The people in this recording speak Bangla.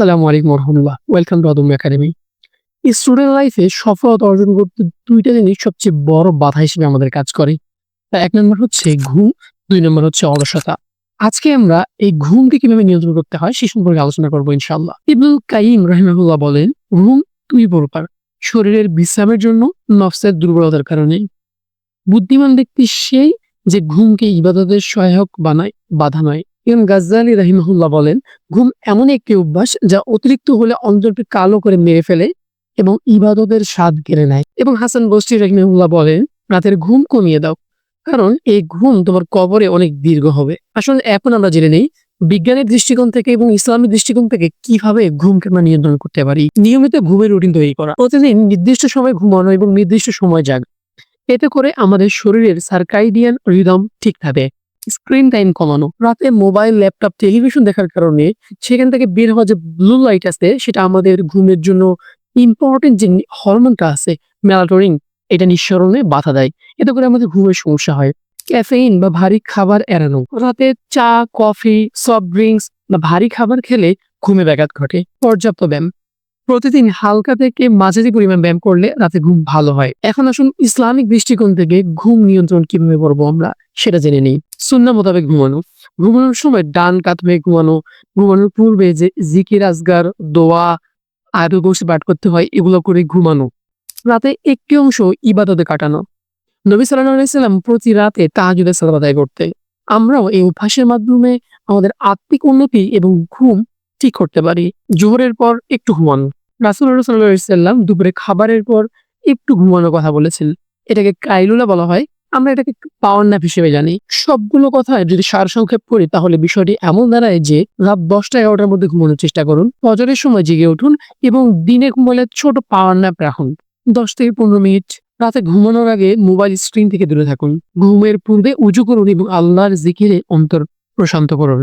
আসসালামু আলাইকুম রহমতুল্লাহ welcome to Adam academy student লাইফে সফলতা অর্জন করতে দুইটা জিনিস সবচেয়ে বড় বাধা হিসেবে আমাদের কাজ করে। তা এক নম্বর হচ্ছে ঘুম, দুই নম্বর হচ্ছে অলসতা। আজকে আমরা এই ঘুমকে কীভাবে নিয়ন্ত্রণ করতে হয় সে সম্পর্কে আলোচনা করব ইনশাল্লাহ ইবনুল কাইম রহিমাহুল্লাহ বলেন, ঘুম দুই প্রকার। শরীরের বিশ্রামের জন্য নফসের দুর্বলতার কারণে। বুদ্ধিমান ব্যক্তি সেই যে ঘুমকে ইবাদতের সহায়ক বানায়, বাধা নয়। ইবন গাজ্জালি রাহিমাহুল্লাহ বলেন, ঘুম এমন একটি অভ্যাস যা অতিরিক্ত হলে অন্তরকে কালো করে মেরে ফেলে এবং ইবাদতের স্বাদ কেড়ে নেয়। এবং হাসান বস্তি রাহিমাহুল্লাহ বলেন, রাতের ঘুম কমিয়ে দাও, কারণ এই ঘুম তোমার কবরে অনেক দীর্ঘ হবে। আসলে এখন আমরা জেনে নেই বিজ্ঞানের দৃষ্টিকোণ থেকে এবং ইসলামের দৃষ্টিকোণ থেকে কীভাবে ঘুমকে আমরা নিয়ন্ত্রণ করতে পারি। নিয়মিত ঘুমের রুটিন তৈরি করা। প্রতিদিন নির্দিষ্ট সময় ঘুমানো এবং নির্দিষ্ট সময় জাগ। এতে করে আমাদের শরীরের সার্কাইডিয়ান রিদম ঠিক থাকে। স্ক্রিন টাইম কমানো, রাতে মোবাইল, ল্যাপটপ, টেলিভিশন দেখার কারণে সেখান থেকে বের হওয়া যে ব্লু লাইট আছে, সেটা আমাদের ঘুমের জন্য ইম্পর্টেন্ট যে হরমোনটা আছে মেলাটোরিন এটা নিঃসরণে বাধা দেয়। এতে করে আমাদের ঘুমের সমস্যা হয়। ক্যাফেইন বা ভারী খাবার এড়ানো, রাতে চা, কফি, সফট ড্রিঙ্কস বা ভারী খাবার খেলে ঘুমে ব্যাঘাত ঘটে। পর্যাপ্ত ব্যায়াম। প্রতিদিন হালকা থেকে মাঝারি পরিমাণ ব্যায়াম করলে রাতে ঘুম ভালো হয়। এখন আসুন ইসলামিক দৃষ্টিকোণ থেকে ঘুম নিয়ন্ত্রণ কীভাবে করব আমরা সেটা জেনে নিই। সুন্না মোতাবেক ঘুমানো। ঘুমানোর সময় ডান কাত হয়ে ঘুমানো। ঘুমানোর পূর্বে যে জিকির, আজগার, দোয়া আয়ত গোষ্ঠী পাঠ করতে হয়, এগুলো করে ঘুমানো। রাতে একটি অংশ ইবাদতে কাটানো। নবী সাল্লাম প্রতি রাতে তাহাজুদের সালাত আদায় করতে আমরাও এই অভ্যাসের মাধ্যমে আমাদের আত্মিক উন্নতি এবং ঘুম ঠিক করতে পারি। জোহরের পর একটু ঘুমানো। রাসুল্লাহ সাল্লাম দুপুরে খাবারের পর একটু ঘুমানোর কথা বলেছেন। এটাকে কাইলুলা বলা হয়। আমরা এটাকে পাওয়ার ন্যাপ হিসেবে জানি। সবগুলো কথা যদি সার সংক্ষেপ করি, তাহলে বিষয়টি এমন দাঁড়ায় যে রাত দশটা এগারোটার মধ্যে ঘুমানোর চেষ্টা করুন। ফজরের সময় জেগে উঠুন এবং দিনে ঘুমালে ছোট পাওয়ার ন্যাপ রাখুন। দশ থেকে পনেরো মিনিট রাতে ঘুমানোর আগে মোবাইল স্ক্রিন থেকে দূরে থাকুন। ঘুমের পূর্বে উজু করুন এবং আল্লাহর জিকিরে অন্তর প্রশান্ত করুন।